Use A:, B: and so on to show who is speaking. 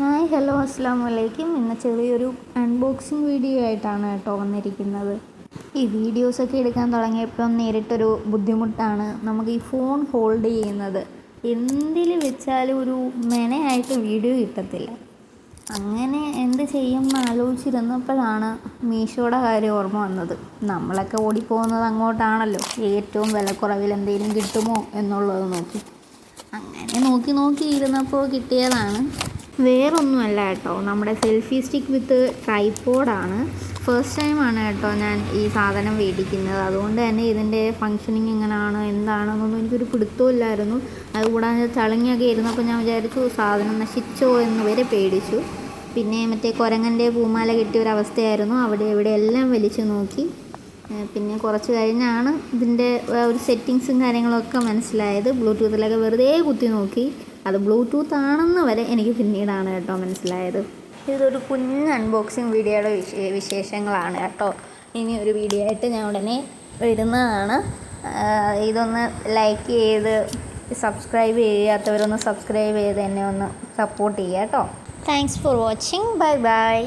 A: Hi hello അസ്സാം വലൈക്കും ഇന്ന് ചെറിയൊരു അൺബോക്സിങ് വീഡിയോ ആയിട്ടാണ് കേട്ടോ വന്നിരിക്കുന്നത്. ഈ വീഡിയോസൊക്കെ എടുക്കാൻ തുടങ്ങിയപ്പോൾ നേരിട്ടൊരു ബുദ്ധിമുട്ടാണ്. നമുക്ക് ഈ ഫോൺ ഹോൾഡ് ചെയ്യുന്നത്. എന്തിൽ വെച്ചാലും ഒരു മെനയായിട്ട് വീഡിയോ കിട്ടത്തില്ല. അങ്ങനെ എന്ത് ചെയ്യും എന്ന് ആലോചിച്ചിരുന്നപ്പോഴാണ് മീഷോയുടെ കാര്യം ഓർമ്മ വന്നത്. നമ്മളൊക്കെ ഓടിപ്പോകുന്നത് അങ്ങോട്ടാണല്ലോ. ഏറ്റവും വിലക്കുറവിൽ എന്തെങ്കിലും കിട്ടുമോ എന്നുള്ളത് നോക്കി. അങ്ങനെ നോക്കി നോക്കി ഇരുന്നപ്പോൾ കിട്ടിയതാണ്. വേറൊന്നുമല്ല കേട്ടോ. നമ്മുടെ സെൽഫി സ്റ്റിക്ക് വിത്ത് ട്രൈപ്പോഡാണ് ഫസ്റ്റ് ടൈമാണ് കേട്ടോ ഞാൻ ഈ സാധനം മേടിക്കുന്നത്. അതുകൊണ്ട് തന്നെ ഇതിന്റെ ഫങ്ഷനിങ് എങ്ങനെയാണ് എന്താണെന്നൊന്നും എനിക്കൊരു പിടുത്തമില്ലായിരുന്നു അതുകൂടാതെ ചളങ്ങിയൊക്കെ ഇരുന്നപ്പോൾ ഞാൻ വിചാരിച്ചു സാധനം നശിച്ചോ എന്ന് വരെ പേടിച്ചു. പിന്നെ മറ്റേ കുരങ്ങന്റെ പൂമാല കിട്ടിയ ഒരു അവസ്ഥയായിരുന്നു. അവിടെ ഇവിടെ എല്ലാം വലിച്ചു നോക്കി. പിന്നെ കുറച്ച് കഴിഞ്ഞാണ് ഇതിന്റെ ഒരു സെറ്റിങ്സും കാര്യങ്ങളൊക്കെ മനസ്സിലായത്. ബ്ലൂടൂത്തിലൊക്കെ വെറുതെ കുത്തി നോക്കി. അത് ബ്ലൂടൂത്ത് ആണെന്ന് വരെ എനിക്ക് പിന്നീടാണ് കേട്ടോ മനസ്സിലായത്. ഇതൊരു കുഞ്ഞ് അൺബോക്സിങ് വീഡിയോയുടെ വിശേ വിശേഷങ്ങളാണ് കേട്ടോ. ഇനി ഒരു വീഡിയോ ആയിട്ട് ഞാൻ ഉടനെ വരുന്നതാണ്. ഇതൊന്ന് ലൈക്ക് ചെയ്ത് സബ്സ്ക്രൈബ് ചെയ്യാത്തവരൊന്ന് സബ്സ്ക്രൈബ് ചെയ്ത് എന്നെ ഒന്ന് സപ്പോർട്ട് ചെയ്യുക കേട്ടോ. Thanks for watching bye bye